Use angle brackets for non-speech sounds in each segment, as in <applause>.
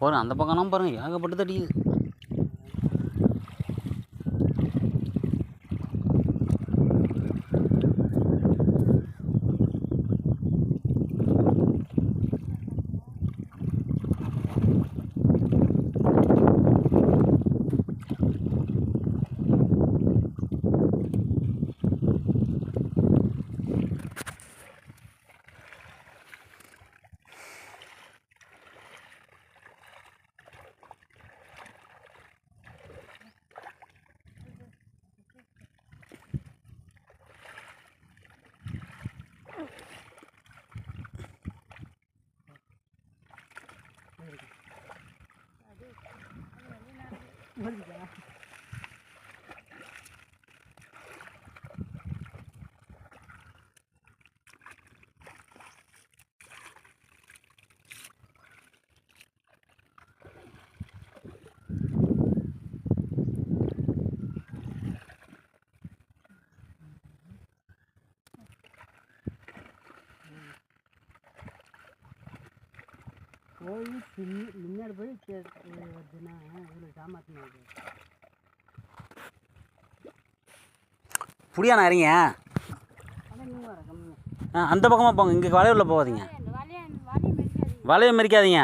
பாருங்கள் அந்த பக்கம்லாம் பாருங்கள் ஏகப்பட்டு அடிக்குது. 我自己来 போய் பின்னி முன்னாடி போய் வருதுன்னா இவ்வளோ சாமர்த்தியம் புடியா நான் இறங்க ஆ அந்த பக்கமாக போங்க இங்கே வளைவில் போகாதீங்க. வலையை மெரிக்காதீங்க. வலையை மெரிக்காதீங்க.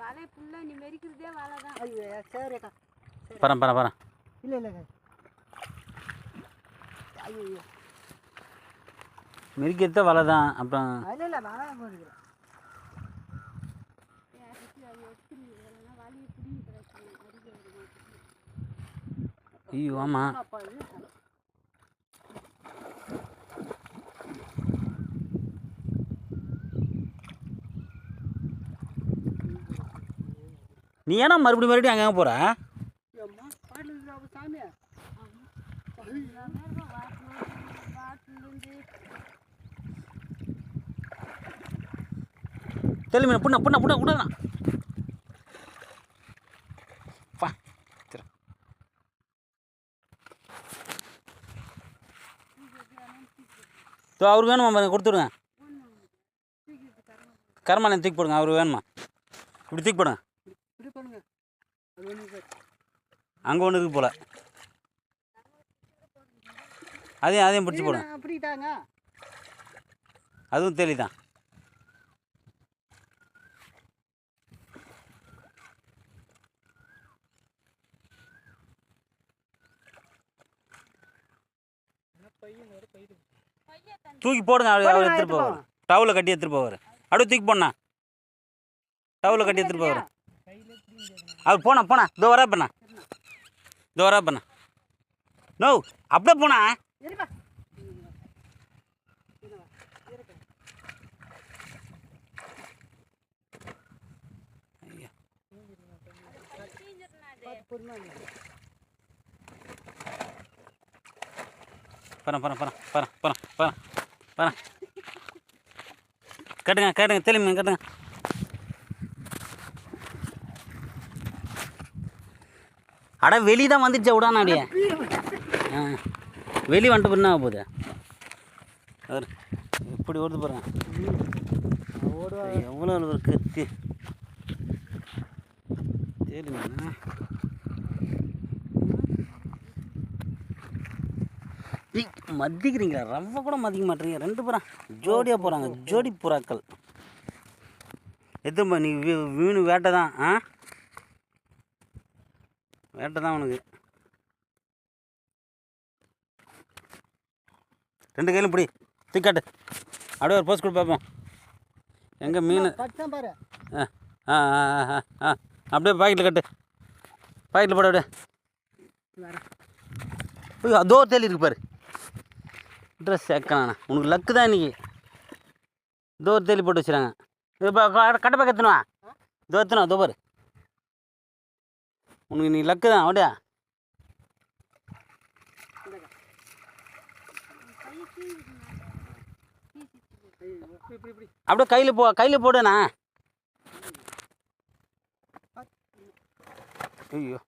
வலை ஃபுல்லாக நீ மெரிக்கிறதே வலை தான். ஐயோ சரிக்கா பரம் பரம் பரம் இல்லை ஐயோ மெரிக்கிறது வலை தான் அப்புறம் இல்லை இல்லை வர போகிறேன் வலையை பிடிங்கி பிரச்சனை அடிக்க வருமா ஐயோ ஆமாம் நீ ஏன்னா மறுபடியும் மறுபடியும் அங்கே போகிற அம்மா பாட்டில் இருக்கிற சாமி? தெளி மீன் புண்ணா புண்ணா புண்ணா புண்ணா. இதோ அவருக்கு வேணுமா? பாருங்க கொடுத்துடுங்க. கரமாலையும் தூக்கி போடுங்க அவருக்கு வேணுமா? இப்படி தூக்கி போடுங்க. அங்கே ஒன்று இருக்கு போல. அதையும் அதையும் பிடிச்சி போடுங்க. அதுவும் தெளி தூக்கி போடுங்க அவர் எடுத்துகிட்டு போவார். டவுலில் கட்டி எடுத்துகிட்டு போவார். அப்படியே தூக்கி போண்ணா டவுலில் கட்டி எடுத்துகிட்டு போவார். அவர் போனா போனா. இதோ வரா பண்ணா இதோ வரா பண்ணா நோ அப்படியே போனா. பரம் பரம் பரம் பரம் பரம் பரம் பரம் கட்டுங்க கட்டுங்க தெளிங்க கட்டுங்க. அட வெளி தான் வந்துடுச்சா விடானா அப்படியே ஆ வெளி வந்துட்டு பண்ணா போகுது? அவர் இப்படி ஓடுது பாருங்க. ஓடுவா. எவ்வளோ அளவு இருக்கு? தி- தெரியுமா மதிக்கிறீங்களா? ரவ்வ கூட மதிக்க மாட்டீங்க. ரெண்டு புறா ஜோடியாக போகிறாங்க ஜோடி புறாக்கள். எதுமா நீ மீன் வேட்டை தான் ஆ? வேட்டை தான் உனக்கு. ரெண்டு கையிலும் பிடி. திக்காட்டு அப்படியே ஒரு போஸ்ட் கொடு பார்ப்போம். எங்கே மீன்? ஆ ஆ ஆ ஆ, ஆ அப்படியே பாக்கெட்டில் கட்டு. பாக்கெட்டில் போட அப்படியே. ஐயோ அதோ தேலி இருக்கு பாரு. ட்ரெஸ் சேர்க்கணா உனக்கு லக்கு தான் இன்றைக்கி தோர் ஒரு தேலி போட்டு வச்சுறாங்க. இப்போ கட்ட பக்கத்துனா தோத்துனா இதோ உனக்கு நீ லக்கு தான் அப்படியா அப்படியே கையில் போ கையில் போடுண்ணா ஐயோ.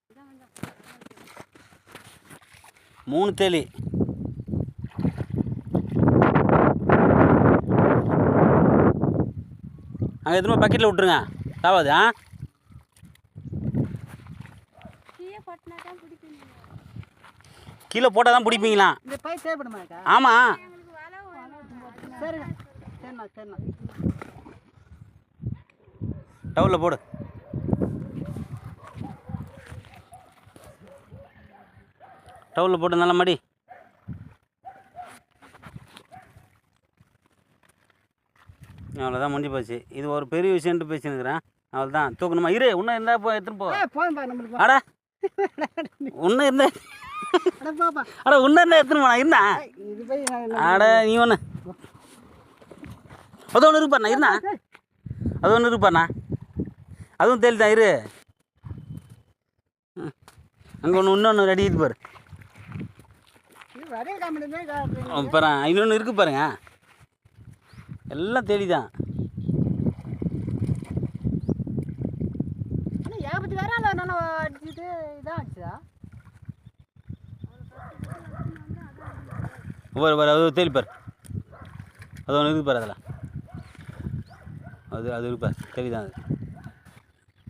மூணு தேலி. அங்கே எதுவுமே பக்கெட்டில் விட்ருங்க சாவாது ஆ? கீழே போட்டால் தான் பிடிப்பீங்களா? ஆமாம் டவுனில் போடு. டவுனில் போட்டு நல்லா மடி. அவ்வளோதான் முடிஞ்சு போச்சு. இது ஒரு பெரிய விஷயம்ட்டு பேசினுக்கிறேன். அவ்வளோதான் தூக்கணுமா இரு இன்னும் இருந்தால் போ எடுத்துன்னு போ. அட. இன்னும் <laughs> இருந்தா அட இன்னும் இருந்தா எடுத்துன்னு போனா இருந்தா? அட நீ ஒன்று அது ஒன்று இருப்பாண்ணா இருந்தா? அது ஒன்று இருப்பாண்ணா அதுவும் தான் இரு. அங்கே ஒன்று இன்னொன்று ரெடி பாரு. பாரு இன்னொன்று இருக்கு பாருங்க. எல்லாம் தேடி தான் ஏகப்பத்தி வேற நல்லா அடிச்சுட்டு இதான் ஆச்சுதா பாரு பாரு அது தேடி பாரு. அது ஒன்று இருக்கு பாரு அதில் அது அது இருக்கு பாரு. தேடி தான் அது.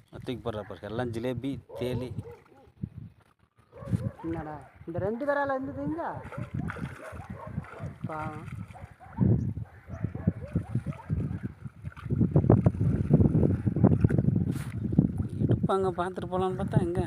அது தூக்கி போடுற பாரு. எல்லாம் ஜிலேபி தேலி. என்னடா இந்த ரெண்டு பேரால இருந்ததுங்க பாவம். இருப்பாங்க பார்த்துட்டு போகலான்னு பார்த்தா எங்கே?